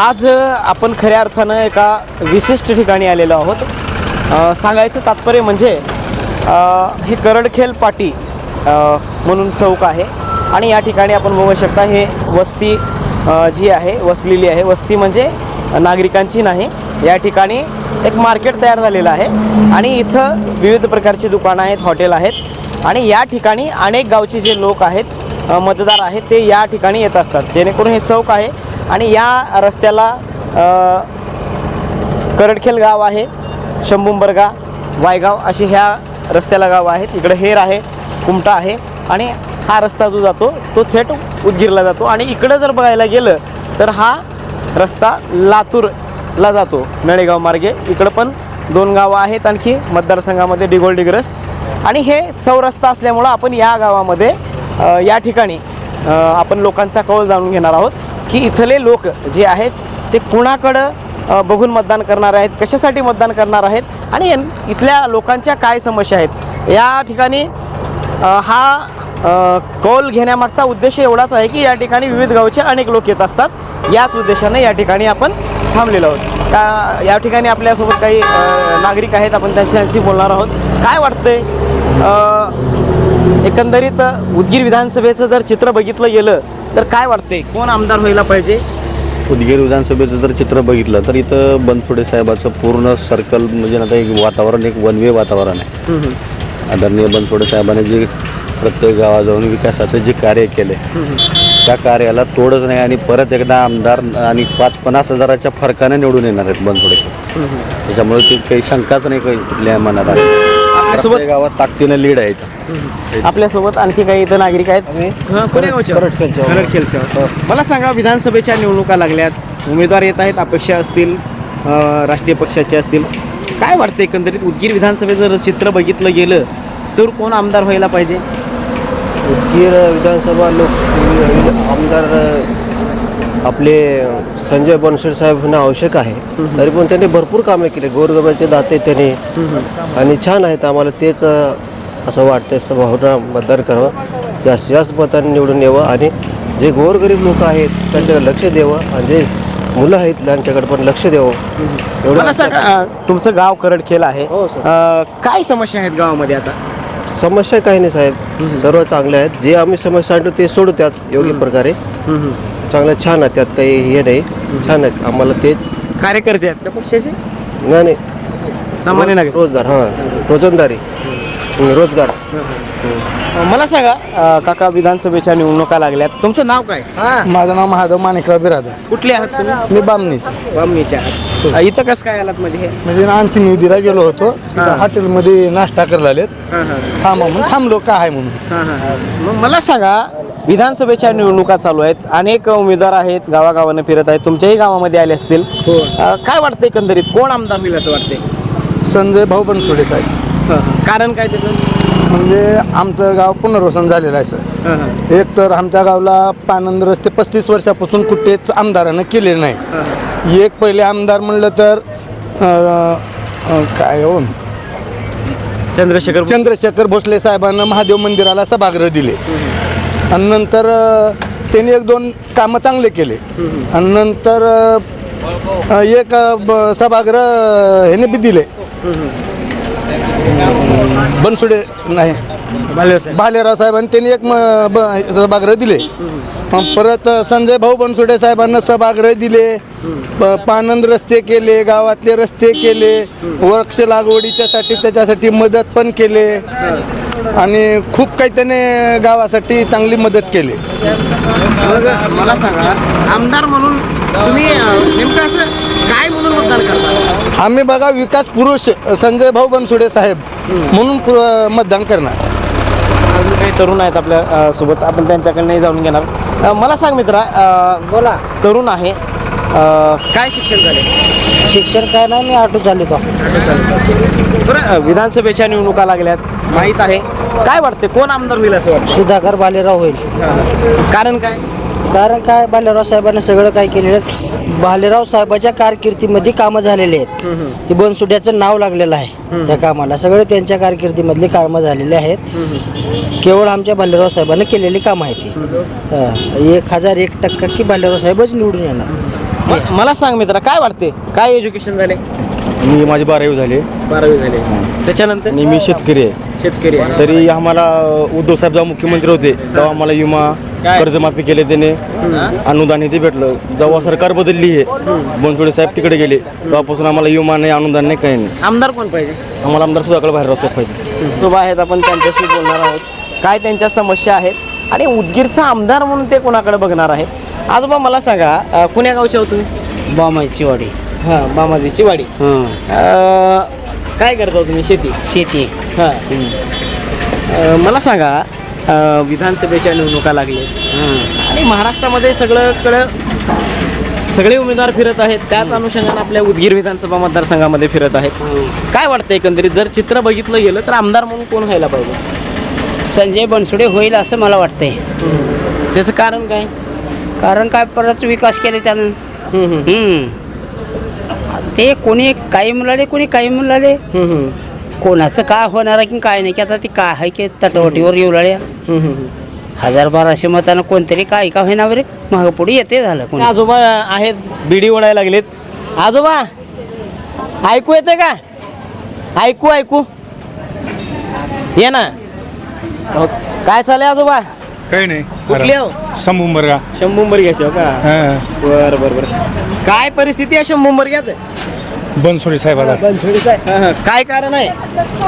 आज आपण खऱ्या अर्थानं एका विशिष्ट ठिकाणी आलेलो आहोत. सांगायचं तात्पर्य म्हणजे हे करडखेल पाटी म्हणून चौक आहे. आणि या ठिकाणी आपण बघू शकता हे वस्ती जी आहे वसलेली आहे. वस्ती म्हणजे नागरिकांची नाही या ठिकाणी एक मार्केट तयार झालेलं आहे. आणि इथं विविध प्रकारची दुकानं आहेत हॉटेल आहेत. आणि या ठिकाणी अनेक गावचे जे लोक आहेत मतदार आहेत ते या ठिकाणी येत असतात. जेणेकरून हे चौक आहे. आणि या रस्त्याला करडखेल गाव आहे शंभुंबरगा वायगाव अशी ह्या रस्त्याला गाव आहेत. इकडं हेर आहे कुमटा आहे आणि हा रस्ता जो जातो तो थेट उदगीरला जातो. आणि इकडं जर बघायला गेलं तर हा रस्ता लातूरला जातो नळेगाव मार्गे. इकडं पण दोन गावं आहेत आणखी मतदारसंघामध्ये डिगोल डिग्रस. आणि हे चौरस्ता असल्यामुळं आपण या गावामध्ये या ठिकाणी आपण लोकांचा कौल जाणून घेणार आहोत. की इथले लोक जे आहेत ते कुणाकडं बघून मतदान करणार आहेत कशासाठी मतदान करणार आहेत आणि इथल्या लोकांच्या काय समस्या आहेत? या ठिकाणी हा कौल घेण्यामागचा उद्देश एवढाच आहे की या ठिकाणी विविध गावचे अनेक लोक येत असतात. याच उद्देशाने या ठिकाणी आपण थांबलेलो आहोत. का या ठिकाणी आपल्यासोबत काही नागरिक आहेत आपण त्यांच्याशी बोलणार आहोत. काय वाटतंय? एकंदरीत उदगीर विधानसभेचं जर चित्र बघितलं गेलं तर काय वाटतंय? कोण आमदार व्हायला पाहिजे? उदगीर विधानसभेचं जर चित्र बघितलं तर इथं बनसोडे साहेबाचं पूर्ण सर्कल म्हणजे आता एक वातावरण एक वन वे वातावरण आहे. आदरणीय बनसोडे साहेबांनी जे प्रत्येक गावात जाऊन विकासाचं जे कार्य केले त्या कार्याला तोडच नाही आणि परत एकदा आमदार आणि पाच पन्नास हजाराच्या फरकाने निवडून येणार आहेत बनसोडे साहेब. त्याच्यामुळे ते काही शंकाच नाही काही कुठल्या मनात आली आपल्यासोबत? गावात ताकदीनं लीड आहे आपल्यासोबत आणखी काही इथं नागरिक आहेत? हं, कोण्या. मला सांगा विधानसभेच्या निवडणुका लागल्यात. उमेदवार येत आहेत अपेक्षा असतील अं, राष्ट्रीय पक्षाचे असतील. काय वाटतं एकंदरीत? उदगीर विधानसभेचं जर चित्र बघितलं गेलं तर कोण आमदार व्हायला पाहिजे? उदगीर विधानसभा लोक आमदार आपले संजय बनसोड साहेबांना आवश्यक आहे. तरी पण त्यांनी भरपूर कामे केली. गोरगरबाचे दाते त्यांनी. आणि छान आहेत. आम्हाला तेच असं वाटतं सभावना मतदान करावं. जास्त जास्त मतांनी निवडून यावं. आणि जे गोरगरीब लोक आहेत त्यांच्याकडे लक्ष द्यावं. आणि जे मुलं आहेत त्यांच्याकडे पण लक्ष द्यावं. एवढं तुमचं गाव करडखेल आहे. हो, काय समस्या आहेत गावामध्ये आता? समस्या काही नाही साहेब. सर्व चांगले आहेत. जे आम्ही समस्या आणतो ते सोडवतात योग्य प्रकारे. चांगलं छान आहे त्यात काही हे नाही. छान आहेत. आम्हाला तेच. कार्यकर्ते आहेत त्या पक्षाचे? नाही नाही. सामान्य नागरिक. रोजगार हां. रोजंदारी. हं, रोजगार. मला सांगा अं, काका विधानसभेच्या निवडणुका लागल्यात. तुमचं नाव काय? माझं नाव महादेव माणिकराव बिरादा कुठले आहात तुम्ही? मी बामणीचं. बामणीचे आहात. अं, इथं कसं काय आलात म्हणजे हे? म्हणजे आणखी निवडीला गेलो होतो. तिथं हॉटेलमध्ये नाश्ता करायला आलेत. हां हां. थांबा म्हणून. थांबलो का आहे म्हणून. हां, हां, हां. मग मला सांगा विधानसभेच्या निवडणुका चालू आहेत. अनेक उमेदवार आहेत गावागावानं फिरत आहेत. तुमच्याही गावामध्ये आले असतील. अं, काय वाटतं एकंदरीत? कोण आमदार होईल असं वाटतंय? संजय भाऊ बनसोडे साहेब. कारण काय त्याचं? म्हणजे आमचं गाव पुनर्वसन झालेलं आहे सर. हां, हां. एक तर आमच्या गावला पानंद रस्ते पस्तीस वर्षापासून कुठेच आमदारानं केले नाही. एक पहिले आमदार म्हणलं तर अं, अं, काय हो? चंद्रशेखर चंद्रशेखर भोसले साहेबांना महादेव मंदिराला सभागृह दिले. आणि नंतर त्यांनी एक दोन कामं चांगले केले. आणि नंतर एक सभागृह ह्याने बी दिले. बनसुडे नाही. भालेराव साहेबांनी त्यांनी एक म- सभागृह दिले. परत संजय भाऊ बनसुडे साहेबांना सभागृह दिले. पानंद रस्ते केले गावातले रस्ते केले. वृक्ष लागवडीच्यासाठी त्याच्यासाठी मदत पण केले. आणि खूप काही त्याने गावासाठी चांगली मदत केली. मग मला सांगा आमदार म्हणून तुम्ही अं, नेमकं असं काय म्हणून मतदान करता? आम्ही बघा विकास पुरुष संजय भाऊ बनसुडे साहेब म्हणून पु- मतदान करणार. अजून काही तरुण आहेत आपल्या अ, सोबत आपण त्यांच्याकडनंही जाणून घेणार. अ, मला सांग मित्रा बोला. तरुण आहे अ, काय शिक्षण झाले? शिक्षण काय नाही मी ऑटो चालवतो. बरं अ, विधानसभेच्या निवडणुका लागल्यात माहीत आहे. काय वाटते कोण आमदार होईल असं वाटतं सुधाकर बालेराव होईल. कारण काय? कारण काय बालेराव साहेबांनी सगळं काय केलेलं आहे? बालेराव साहेबाच्या कारकिर्दीमध्ये कामं झालेली आहेत. हे बनसुड्याचं नाव लागलेलं आहे या कामाला. सगळे त्यांच्या कारकिर्दीमधली कामं झालेली आहेत. केवळ आमच्या बालेराव साहेबांनी केलेली कामं आहेत ती हां. एक हजार एक टक्का की बालेराव साहेबच निवडून येणार. म- मला सांग मित्रा काय वाटते काय एज्युकेशन झाले मी माझी बारावी झाली. बारावी झाले. त्याच्यानंतर? आणि मी शेतकरी आहे. शेतकरी आहे. तरी आम्हाला उद्धव साहेब जेव्हा मुख्यमंत्री होते तेव्हा आम्हाला विमा? कर्जमाफी केले त्याने. अनुदान हे ते भेटलं. जेव्हा सरकार बदलली आहे बनसोडे साहेब तिकडे गेले तेव्हापासून आम्हाला विमा नाही अनुदान नाही काही नाही. आमदार कोण पाहिजे? आम्हाला आमदार सुधाकडे बाहेर राहतो पाहिजे. तो आहेत आपण त्यांच्याशी बोलणार आहोत. काय त्यांच्या समस्या आहेत? आणि उदगीरचा आमदार म्हणून ते कोणाकडे बघणार आहे? आजोबा मला सांगा अं, कुण्या गावचे आहो तुम्ही? बामाची वाडी हां बामाजीची वाडी अं, काय करता हो तुम्ही? शेती? शेती. हां. अं, मला सांगा अं, विधानसभेच्या निवडणुका लागले. आणि महाराष्ट्रामध्ये सगळं कडं सगळे उमेदवार फिरत आहेत. त्याच अनुषंगाने आपल्या उदगीर विधानसभा मतदारसंघामध्ये फिरत आहेत. काय वाटतं एकंदरीत? जर चित्र बघितलं गेलं तर आमदार म्हणून कोण व्हायला पाहिजे? संजय बनसोडे होईल असं मला वाटतंय. त्याचं कारण काय? कारण काय? परत विकास केले त्यानं. हम्म, हम्म, हम्म. ते कोणी काही मुलाले कोणी काही मुलाले. कोणाचं काय होणार आहे की काय नाही की आता ते काय आहे की तटवटीवर येऊ लागल्या हम्म. हजार बाराशे मतानं कोणतरी काय का होईना बरे मागं पुढे येते झालं कोणी. आजोबा आहेत बिडी ओढायला लागलेत. आजोबा ऐकू येते का? ऐकू ऐकू. ये ना. अहो, काय चाललंय आजोबा? काही नाही. कुठली हो? संभूंबर का शंभूंबर घ्यायची हो का? बर बर बर. काय परिस्थिती आहे शंभूंबर घ्याच बनसोडे साहेबाला काय कारण आहे?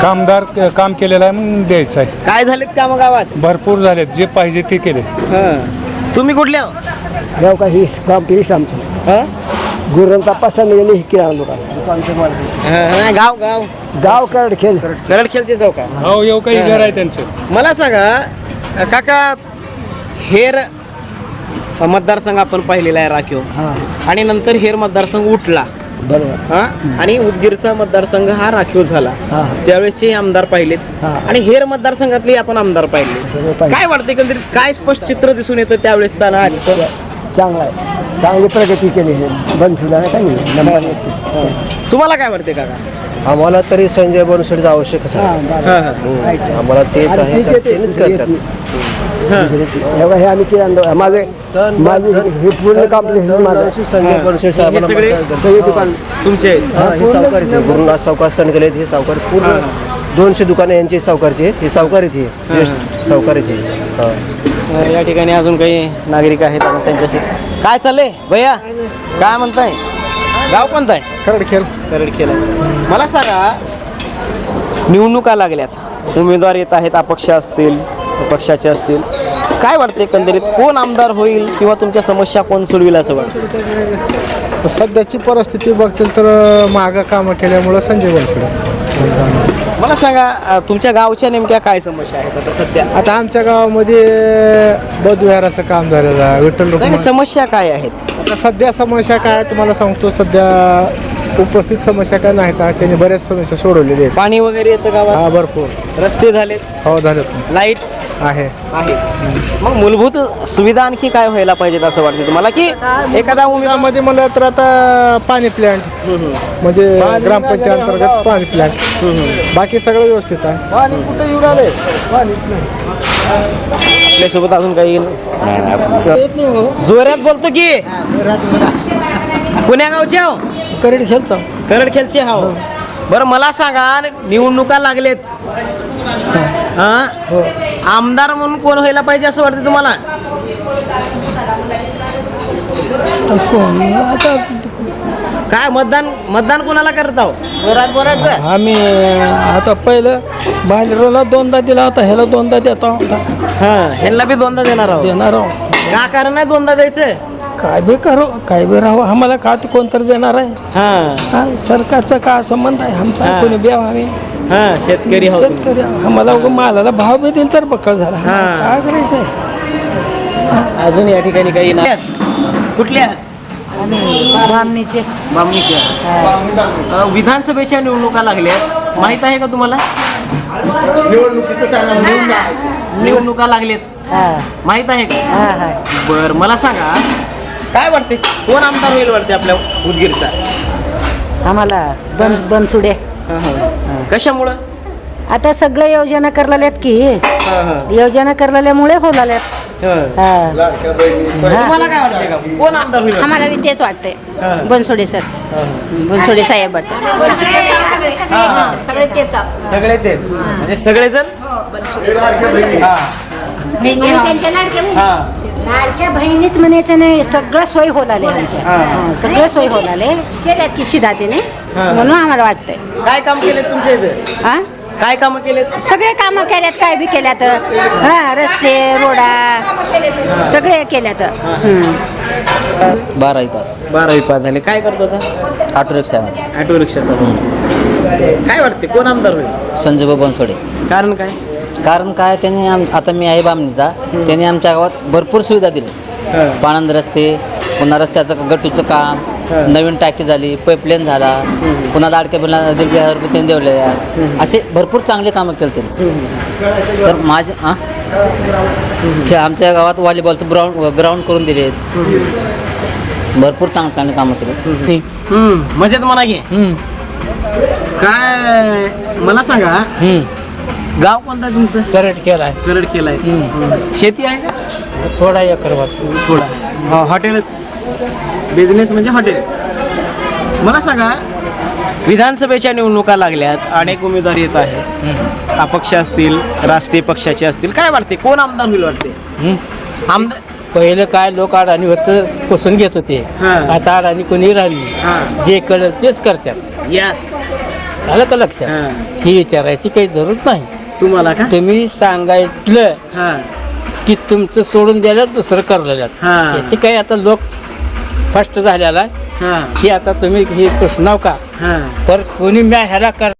कामदार काम केलेलं आहे म्हणून द्यायचं आहे. काय झालेत का मग गावात? भरपूर झाले जे पाहिजे ते केले. हं. तुम्ही कुठले हो? गाव का ही? काम केलीच आमचं? हं? गुरुंचा पसंत गेली ही किराणा दुकान. हं, गाव गाव. गाव करड खेळ करडखेलचे जाऊ का? हो येऊ काही घर आहे त्यांचं. मला सांगा काका हेर मतदारसंघ आपण पाहिलेला आहे राखीव. आणि नंतर हेर मतदारसंघ उठला. बरोबर. हा? आणि उदगीरचा मतदारसंघ हा राखीव झाला. त्यावेळेसचे आमदार पाहिलेत. आणि हेर मतदारसंघातले आपण आमदार पाहिले. काय वाटतं एकंदरीत? काय स्पष्ट चित्र दिसून येतं त्यावेळेसचा ना? चांगला आहे. चांगली प्रगती केली बंद. तुम्हाला काय वाटते काका? आम्हाला तरी संजय बनसोडेचं आहे. बरं. हा. आम्हाला तेच आहे. हे. आम्ही किराणा दुकान- माझे माझे हे पूर्ण कॉम्प्लेक्स माझं. सगळे दुकान तुमचे. हा, सावकार इथे गुरुनाथ सावकार सणगले हे सावकार. पूर्ण दोनशे दुकानं यांचे सावकारचे हे. सावकार इथे सावकारीचे या ठिकाणी अजून काही नागरिक आहेत आपण त्यांच्याशी काय चाललंय? भैया काय म्हणताय? गाव कोणतं आहे? करडखेल करडखेल. मला सांगा निवडणुका लागल्यात. उमेदवार येत आहेत अपक्ष असतील. पक्षाचे असतील. काय वाटते एकंदरीत? कोण आमदार होईल किंवा तुमच्या समस्या कोण सोडविल असं वाटतं सध्याची परिस्थिती बघतील तर मागं कामं केल्यामुळं संजय बनसोडे मला सांगा तुमच्या गावच्या नेमक्या काय समस्या आहेत आता सध्या? आता आमच्या गावामध्ये बौद्धविहाराचं काम झालेलं आहे विठ्ठल समस्या काय आहेत? आता सध्या समस्या काय तुम्हाला सांगतो सध्या उपस्थित समस्या काय नाहीत. त्यांनी बऱ्याच समस्या सोडवलेल्या आहेत. पाणी वगैरे येतं गावात? हा भरपूर. रस्ते झालेत? हो झालेत. लाइट? आहे. आहे. मग मूलभूत सुविधा आणखी काय व्हायला पाहिजेत असं वाटतं तुम्हाला? की एखादा उमेदवार त्यामध्ये म्हणलं तर आता पाणी प्लॅन्ट म्हणजे ग्रामपंचायत अंतर्गत पाणी प्लॅन्ट बाकी सगळं व्यवस्थित आहे. आपल्यासोबत अजून काही जोरात बोलतो की. पुण्या गावचे आहो. करड खेळचा. करडखेलचे हो. बरं मला सांगा निवडणुका लागलेत. हा. आमदार म्हणून कोण व्हायला पाहिजे असं वाटतं तुम्हाला? काय मतदान मतदान कोणाला करत आहो जोरात बोलायचं? आम्ही आता पहिलं बाहेरला दोनदा दिला आता ह्याला दोनदा देता होता. हा ह्यांना बी दोनदा देणार आहोत. देणार आहो का कारण आहे दोनदा द्यायचं? काय बी करू काय बी राहू आम्हाला का ते कोणतरी देणार आहे? हा. हा सरकारचा काय संबंध आहे? आमचा हा. कोणी ब्याव आम्ही हा शेतकरी हो तुम्ही. शेतकरी आम्हाला उगा मालाला भाव दिल तर बक्कळ झाला. हा. काय करायचं आहे? अजून या ठिकाणी काही नाही कुठल्या? बामणीचे बामणीच्या अ, विधानसभेच्या निवडणुका लागल्या माहीत आहे का तुम्हाला? निवडणुका लागलेत. माहीत आहे का? बर मला सांगा काय वाटते कोण आमदार होईल वाटते आपल्या उदगीरचा? आम्हाला बन बनसुडे. कशामुळं? आता सगळं योजना करलेल्यात की. योजना करलेल्यामुळे होलाल्या तुम्हाला काय वाटतंय का? कोण आमदार होईल? आम्हाला बी तेच वाटतंय. बनसोडे सर. बनसोडे साहेब वाटतं सगळे तेच सगळे तेच म्हणजे सगळेजण? हा त्यांच्या लाडक्या हा. लाडक्या बहिणीच म्हणायचं नाही सगळं सोय होत आले आमच्या. सगळं सोय होत आले. केल्यात की शिदातीने म्हणून आम्हाला वाटतंय. काय काम केले तुमच्या इथे? हा? काय काम केलेत? सगळे कामं केल्यात काय बी केल्यात. हा रस्ते रोडा सगळे केल्यात. बारावी पास. बारावी पास झाले. काय करतो आता ऑटो रिक्षा ऑटो रिक्षाचा काय वाटते कोण आमदार होईल? संजय बनसोडे. कारण काय? कारण काय त्यांनी आम आता मी आहे बामणीचा. त्यांनी आमच्या गावात भरपूर सुविधा दिल्या पाणंद रस्ते पुन्हा रस्त्याचं गटूचं काम नवीन टाकी झाली पाईपलाईन झाला. पुन्हा लाडक्या बिला दीड हजार रुपये त्यांनी दिले. असे भरपूर चांगले कामं केले त्यांनी. तर माझे हां आमच्या गावात व्हॉलीबॉलचं ग्राउंड ग्राउंड करून दिले. भरपूर चांग चांगले कामं केले. मजेत म्हणा घे काय मला सांगा. गाव कोणतं आहे तुमचं? करट केलाय करड केलाय शेती आहे का? थोडा एकरवर थोडा. हा हॉटेलच. बिझनेस म्हणजे हॉटेल. मला सांगा विधानसभेच्या निवडणुका लागल्यात अनेक उमेदवार येत आहेत. अपक्ष असतील राष्ट्रीय पक्षाचे असतील काय वाटते कोण आमदार होईल वाटते आमदार पहिलं काय लोक अडाणी होतं पुसून घेत होते. हा. आता अडाणी कोणी राहिली जे कळलं तेच करतात. यस आलं का लक्षात? ही. विचारायची काही जरूर नाही. तुम्हाला का? तुम्ही सांगायलं हा. की तुमचं सोडून द्यायला दुसरं करलेलं हा. याची काही आता लोक फस्ट. हा. ही आता तुम्ही ही पुसणाव का? हा. पर कोणी म्या ह्याला कर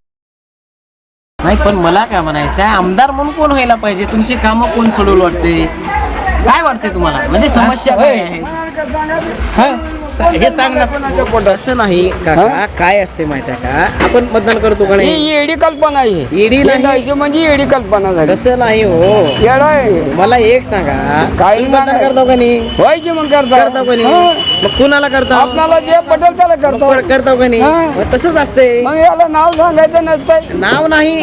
नाही पण मला काय म्हणायचं आहे आमदार म्हणून कोण व्हायला पाहिजे? तुमची कामं कोण सोडवल वाटते? काय वाटते तुम्हाला? म्हणजे समस्या काय आहे? हं? हे सांग ना. असं नाही काका. काय असते माहिती आहे का? आपण मतदान करतो का नाही? येडी कल्पना आहे. ईडी नाही? म्हणजे येडी कल्पना झाली. तसं नाही हो. आहे. मला एक सांगा. काही तुम्ही मतदान. करतो का नाही? होय की मग करता? करतो का नाही? मग कुणाला करतो? आपल्याला जे पटेल त्याला करतो. करतो का नाही? तसंच असते मग याला नाव सांगायचं नसतंय. नाव नाही.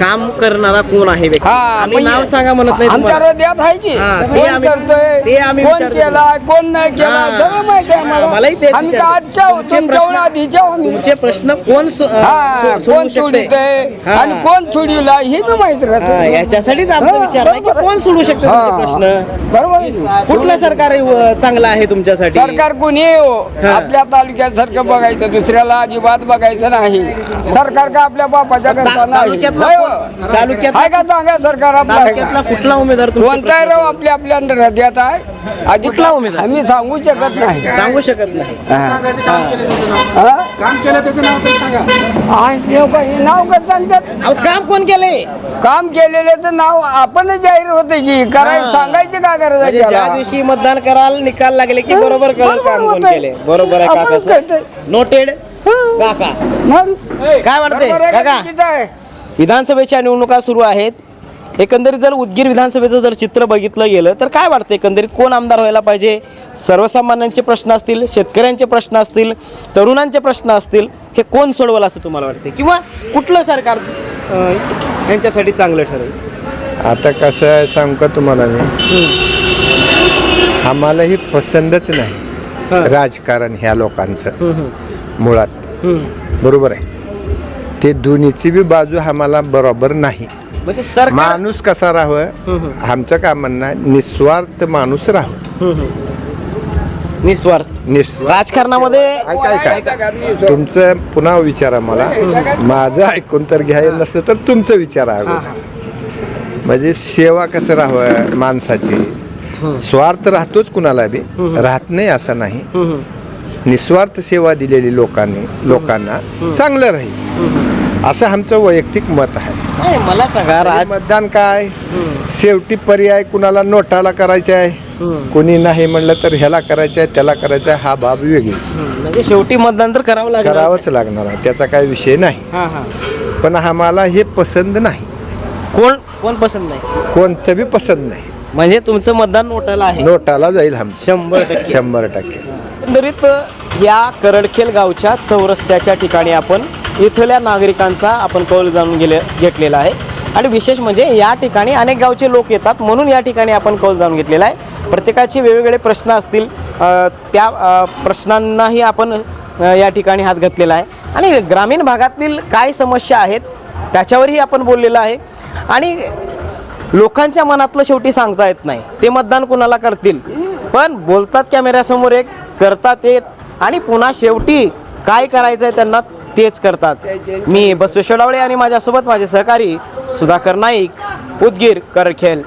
काम करणारा कोण आहे हा आम्ही म्हणजे नाव सांगा म्हणत नाही आमच्या तुम्हाला. हृदयात आहे की. ते कोण आम्ही- करतोय? ते आम्ही कोण. केला कोण नाही केला. सगळं माहिती आहे मलाही तेच आम्ही. का आजच्या तुमचे तुमच्या प्रश्न- आधीच्या आम्ही तुमचे प्रश्न कोण सो- हा सो- सोडवू कोण हा. आणि कोण सोडिवला हे बी माहीत हा, राहत याच्यासाठीच आमचा हा, विचार आहे की बरोबर आहे. कोण सोडू शकते हा. तुमचे प्रश्न बरोबर आहे? कुठलं सरकार अ, चांगलं आहे तुमच्यासाठी सरकार कोणी हो हा. आपल्या तालुक्यासारखं बघायचं दुसऱ्याला अजिबात बघायचं नाही सरकार का आपल्या बापाच्या करता ता- नाही तालुक्यातला होय कोण- हो. तालुक्यातला- आहे का चांगला सरकार आपलं आहे तालुक्यातला का? कुठला उमेदवार तुमचे कोणता आहे प्रश्न राव आपल्या आपल्या हृदयात आहे अजिबात कुठला उमेदवार? आम्ही सांगू शकत नाही. सांगू शकत नाही. काम केलं त्याचं नाव. सांगा. नाव कसं सांगतात? अहो काम कोण केलंय? काम केलेल्याचं नाव आपणच जाहीर होते की कराय हा. सांगायचं का म्हणजे करायचं ज्या त्याला? दिवशी मतदान कराल निकाल लागले की बरोबर कळेल बरोबर काम कोण होतंय. केले बरोबर आहे आपणच काका करतोय. नोटेड काका. मग? काय वाटतंय? बरोबर आहे का काका. चुकीचं आहे? विधानसभेच्या निवडणुका सुरू आहेत. एकंदरीत जर उदगीर विधानसभेचं जर चित्र बघितलं गेलं तर काय वाटतं एकंदरीत? कोण आमदार व्हायला पाहिजे? सर्वसामान्यांचे प्रश्न असतील शेतकऱ्यांचे प्रश्न असतील तरुणांचे प्रश्न असतील हे कोण सोडवलं असं तुम्हाला वाटते किंवा कुठलं सरकार यांच्यासाठी चांगलं ठरेल? आता कसं आहे सांगू का तुम्हाला मी. आम्हाला ही पसंतच नाही राजकारण ह्या लोकांचं. मुळात. बरोबर आहे. ते दोन्हीची बी बाजू आम्हाला बरोबर नाही. म्हणजे सरकार माणूस कसा राहावं? आमचं काय म्हणणं निस्वार्थ माणूस राहावं. निस्वार्थ. निस्वार्थ. राजकारणामध्ये तुमचं पुन्हा विचारा मला. माझं ऐकून तर घ्यायला नसतं तर तुमचं विचारा म्हणजे सेवा कसं राहावं माणसाची? स्वार्थ राहतोच कुणाला बी. राहत नाही असं नाही. निस्वार्थ सेवा दिलेली लोकांनी लोकांना चांगलं राहील. असं आमचं वैयक्तिक मत आहे. नाही, मला सांगा राज मतदान काय? शेवटी पर्याय कुणाला नोटाला करायचा आहे? कोणी नाही म्हणलं तर ह्याला करायचं आहे त्याला करायचं आहे हा बाब वेगळी. म्हणजे शेवटी मतदान तर करावं लागणार. करावंच लागणार आहे त्याचा काही विषय नाही. हा हा. पण आम्हाला हे पसंत नाही. कोण कोण पसंत नाही? कोणतं बी पसंत नाही. म्हणजे तुमचं मतदान नोटाला आहे. नोटाला जाईल आमचं शंभर टक्के. शंभर टक्के. एकंदरीत या करडखेल गावच्या चौरस्त्याच्या ठिकाणी आपण इथल्या नागरिकांचा आपण कौल जाणून गेले घेतलेला आहे. आणि विशेष म्हणजे या ठिकाणी अनेक गावचे लोक येतात म्हणून या ठिकाणी आपण कौल जाणून घेतलेला आहे. प्रत्येकाचे वेगवेगळे प्रश्न असतील त्या प्रश्नांनाही आपण या ठिकाणी हात घातलेला आहे. आणि ग्रामीण भागातील काय समस्या आहेत त्याच्यावरही आपण बोललेलं आहे. आणि लोकांच्या मनातलं शेवटी सांगता येत नाही. ते मतदान कुणाला करतील? पण बोलतात कॅमेऱ्यासमोर एक करतात येत आणि पुन्हा शेवटी काय करायचं आहे त्यांना तेच करतात. मी बसवेश्वर डावळे आणि माझ्यासोबत माझे सहकारी सुधाकर नाईक उदगीर करखेल.